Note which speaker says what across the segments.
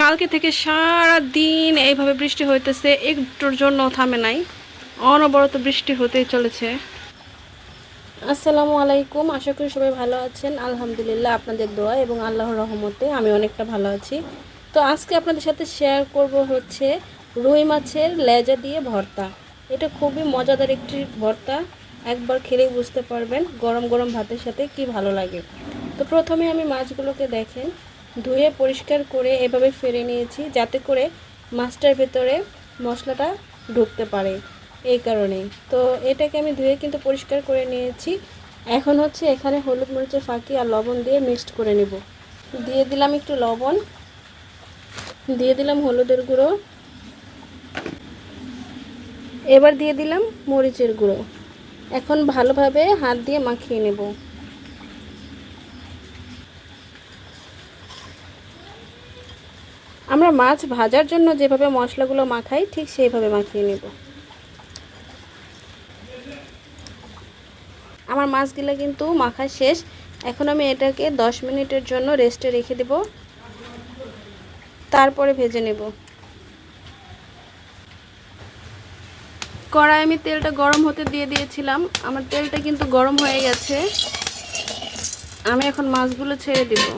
Speaker 1: কালকে থেকে সারা দিন এইভাবে বৃষ্টি হইতেছে, একটুর জন্য থামে নাই। অনবরত বৃষ্টি হতেই চলেছে। আসসালামু আলাইকুম, আশা করি সবাই ভালো আছেন। আলহামদুলিল্লাহ আপনাদের দোয়া এবং আল্লাহর রহমতে আমি অনেকটা ভালো আছি। তো আজকে আপনাদের সাথে শেয়ার করব হচ্ছে রুই মাছের লেজা দিয়ে ভর্তা। এটা খুবই মজাদার একটি ভর্তা, একবার খেলেই বুঝতে পারবেন গরম গরম ভাতের সাথে কি ভালো লাগে। তো প্রথমে আমি মাছগুলোকে দেখেন। ধুয়ে পরিষ্কার করে এভাবে ফেলে নিয়েছি যাতে করে মাছটার ভেতরে মশলাটা ঢুকতে পারে এই কারণে তো এটাকে আমি ধুয়ে কিন্তু পরিষ্কার করে নিয়েছি। এখন হচ্ছে এখানে হলুদ মরিচের ফাঁকি আর লবণ দিয়ে মিক্সড করে নেব। দিয়ে দিলাম একটু লবণ। দিয়ে দিলাম হলুদের গুঁড়ো। এবার দিয়ে দিলাম মরিচের গুঁড়ো। এখন ভালোভাবে হাত দিয়ে মাখিয়ে নেব। আমরা মাছ ভাজার জন্য যেভাবে মশলাগুলো মাখাই, ঠিক সেইভাবে মাখিয়ে নেব। আমার মাছগুলো কিন্তু মাখা শেষ। এখন আমি এটাকে 10 মিনিটের জন্য রেস্টে রেখে দেব। তারপরে ভেজে নেব। কড়াই আমি তেলটা গরম হতে দিয়ে দিয়েছিলাম। আমার তেলটা কিন্তু গরম হয়ে গেছে। আমি এখন মাছগুলো ছেড়ে দেবো।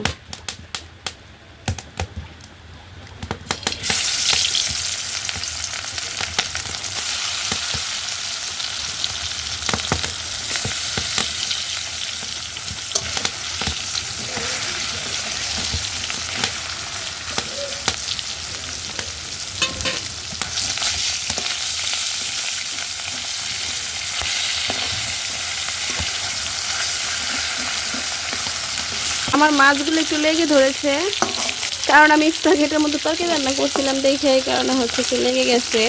Speaker 1: আমার মাছগুলো একটু লেগে ধরেছে। কারণ আমি একটু ঘেটের মধ্যে তরকারি রান্না করছিলাম, দেখে এই কারণে হচ্ছে একটু লেগে গেছে।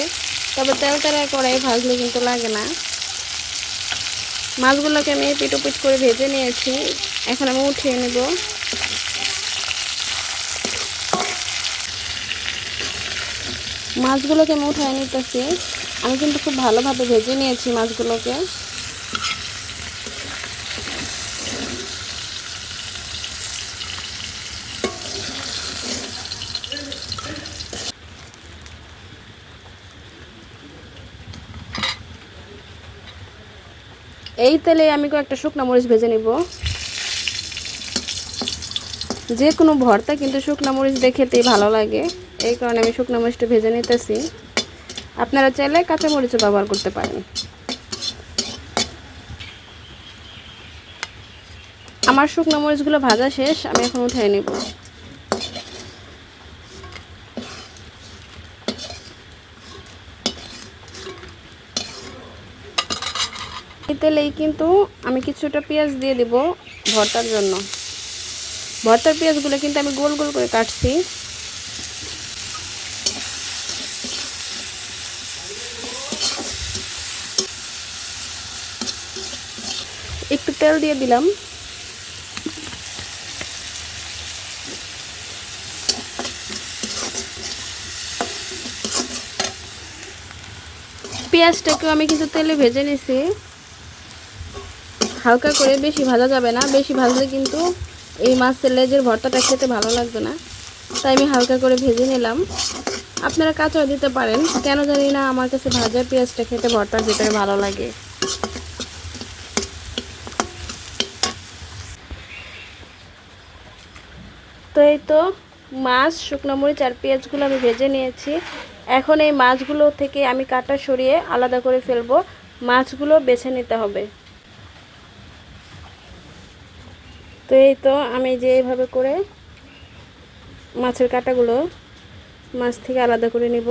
Speaker 1: তবে তেল তেরা কড়াই ভাজলে কিন্তু লাগে না। মাছগুলোকে আমি পিটো পিট করে ভেজে নিয়েছি। এখন আমি উঠিয়ে নেব। মাছগুলোকে আমি উঠিয়ে নিতেছি। আমি কিন্তু খুব ভালোভাবে ভেজে নিয়েছি মাছগুলোকে। এই তেলে আমি কয়েকটা শুকনো মরিচ ভেজে নিব। যে কোনো ভর্তা, কিন্তু শুকনো মরিচ দিয়ে খেতেই ভালো লাগে। এই কারণে আমি শুকনো মরিচটা ভেজে নিতেছি। আপনারা চাইলে কাঁচা মরিচও ব্যবহার করতে পারেন। আমার শুকনো মরিচগুলো ভাজা শেষ, আমি এখন উঠাই নেব। তেলেই কিন্তু আমি কিছুটা পেঁয়াজ দিয়ে দিব ভর্তার জন্য। ভর্তার পেঁয়াজগুলো কিন্তু আমি গোল গোল করে কাটছি। একটু তেল দিয়ে দিলাম। পেঁয়াজটাকেও আমি কিছু তেলে ভেজে নিছি। হালকা করে বেশি ভাজা যাবে না। বেশি ভাজলে কিন্তু এই মাছের লেজের ভর্তাটা খেতে ভালো লাগবে না। তাই আমি হালকা করে ভেজে নিলাম। আপনারা কাঁচাও দিতে পারেন। কেন জানি না আমার কাছে ভাজা পেঁয়াজটা খেতে ভর্তা ভিতরে ভালো লাগে। তো এই তো মাছ, শুকনো মরিচ আর পেঁয়াজগুলো আমি ভেজে নিয়েছি। এখন এই মাছগুলো থেকে আমি কাটা সরিয়ে আলাদা করে ফেলব। মাছগুলো বেছে নিতে হবে। তো এই তো আমি যে এইভাবে করে মাছের কাটাগুলো মাছ থেকে আলাদা করে নিব।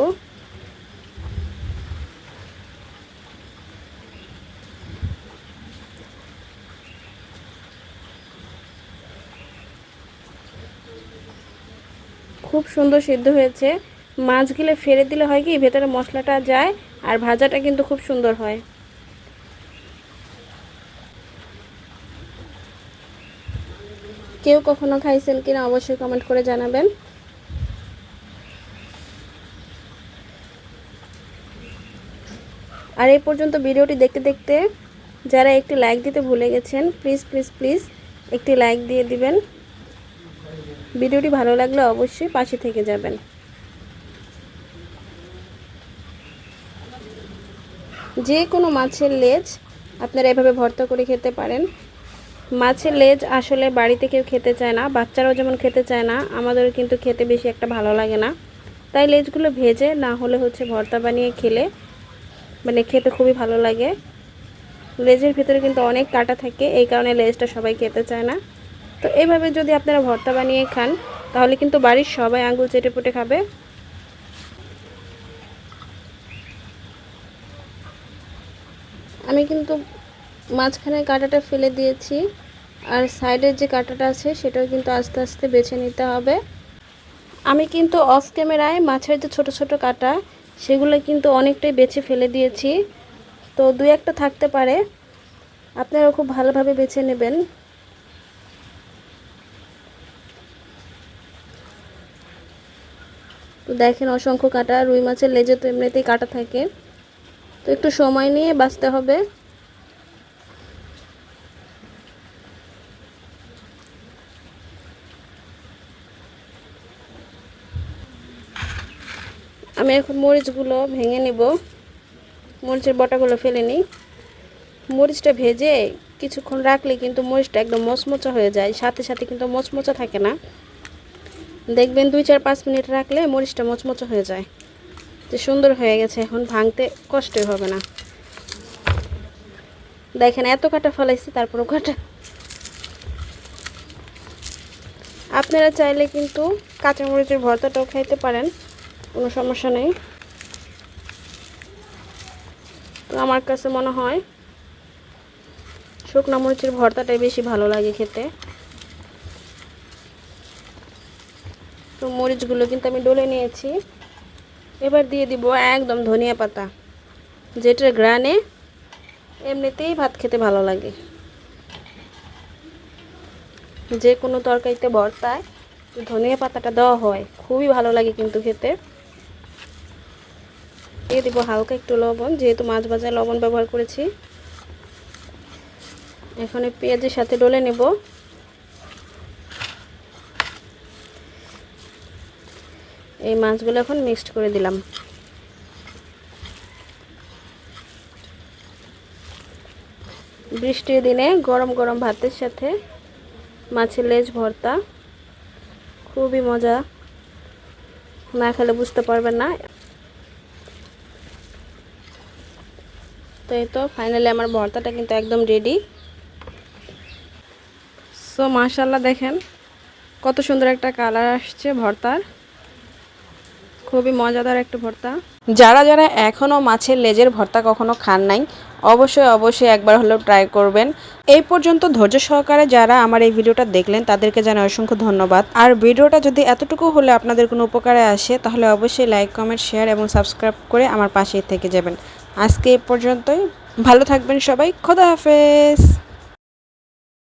Speaker 1: খুব সুন্দর সিদ্ধ হয়েছে। মাছগুলো ফেলে দিলে হয় কি, ভেতরে মশলাটা যায় আর ভাজাটা কিন্তু খুব সুন্দর হয়। কেউ কখনো খাইছেন কিনা অবশ্যই কমেন্ট করে জানাবেন। আর এই পর্যন্ত ভিডিওটি দেখতে দেখতে যারা একটি লাইক দিতে ভুলে গেছেন প্লিজ প্লিজ প্লিজ একটি লাইক দিয়ে দিবেন। ভিডিওটি ভালো লাগলে অবশ্যই পাশে থেকে যাবেন। যে কোনো মাছের লেজ আপনারা এভাবে ভর্তা করে খেতে পারেন। মাছের লেজ আসলে বাড়িতে কেউ খেতে চায় না, বাচ্চারাও যেমন খেতে চায় না, আমাদেরও কিন্তু খেতে বেশি একটা ভালো লাগে না। তাই লেজগুলো ভেজে, না হলে হচ্ছে ভর্তা বানিয়ে খেলে মানে খেতে খুবই ভালো লাগে। লেজের ভিতরে কিন্তু অনেক কাটা থাকে, এই কারণে লেজটা সবাই খেতে চায় না। তো এইভাবে যদি আপনারা ভর্তা বানিয়ে খান, তাহলে কিন্তু বাড়ির সবাই আঙ্গুল চেটে পুটে খাবে। আমি কিন্তু মাঝখানে কাঁটাটা ফেলে দিয়েছি আর সাইডের যে কাঁটাটা আছে সেটাও কিন্তু আস্তে আস্তে বেছে নিতে হবে। আমি কিন্তু অফ ক্যামেরায় মাছের যে ছোট ছোট কাটা, সেগুলো কিন্তু অনেকটাই বেছে ফেলে দিয়েছি। তো দুই একটা থাকতে পারে। আপনারা খুব ভালোভাবে বেছে নেবেন। তো দেখেন অসংখ্য কাটা, রুই মাছের লেজে তো এমনিতেই কাটা থাকে। তো একটু সময় নিয়ে বাঁচতে হবে। আমি এখন মরিচগুলো ভেঙে নেব। মরিচের বটাগুলো ফেলে নিই। মরিচটা ভেজে কিছুক্ষণ রাখলে কিন্তু মরিচটা একদম মচমচা হয়ে যায়। সাথে সাথে কিন্তু মচমচা থাকে না। দেখবেন দুই চার পাঁচ মিনিট রাখলে মরিচটা মচমচা হয়ে যায়। যে সুন্দর হয়ে গেছে, এখন ভাঙতে কষ্টই হবে না। দেখেন এত কাটা ফলাইছি, তারপরও কাটা। আপনারা চাইলে কিন্তু কাঁচামরিচের ভর্তাটাও খাইতে পারেন। কোনো সমস্যা নেই। তো আমার কাছে মনে হয় শুকনো মরিচের ভর্তাটাই বেশি ভালো লাগে খেতে। তো মরিচগুলো কিন্তু আমি ডলে নিয়েছি। এবার দিয়ে দিব একদম ধনিয়া পাতা, যেটার গ্রানে এমনিতেই ভাত খেতে ভালো লাগে। যে কোনো তরকারিতে ভর্তায় ধনিয়া পাতাটা দেওয়া হয়, খুবই ভালো লাগে কিন্তু খেতে। দিয়ে দিব হালকা একটু লবণ, যেহেতু মাছ ভাজায় লবণ ব্যবহার করেছি। এখন পেঁয়াজের সাথে ডলে নেব। এই মাছগুলো এখন মিক্সড করে দিলাম। বৃষ্টির দিনে গরম গরম ভাতের সাথে মাছের লেজ ভর্তা, খুবই মজা। না খেলে বুঝতে পারবেন না। তো এই তো ফাইনালি আমার ভর্তাটা কিন্তু একদম রেডি সো মাশাল্লাহ দেখেন, কত সুন্দর একটা কালার আসছে ভর্তার। খুবই মজাদার একটা ভর্তা। যারা যারা এখনও মাছের লেজের ভর্তা কখনো খান নাই, অবশ্যই অবশ্যই একবার হলেও ট্রাই করবেন। এই পর্যন্ত ধৈর্য সহকারে যারা আমার এই ভিডিওটা দেখলেন, তাদেরকে জানাই অসংখ্য ধন্যবাদ। আর ভিডিওটা যদি এতটুকু হলে আপনাদের কোনো উপকারে আসে, তাহলে অবশ্যই লাইক কমেন্ট শেয়ার এবং সাবস্ক্রাইব করে আমার পাশেই থেকে যাবেন। আজকে এ পর্যন্তই। ভালো থাকবেন সবাই। খোদা হাফেজ।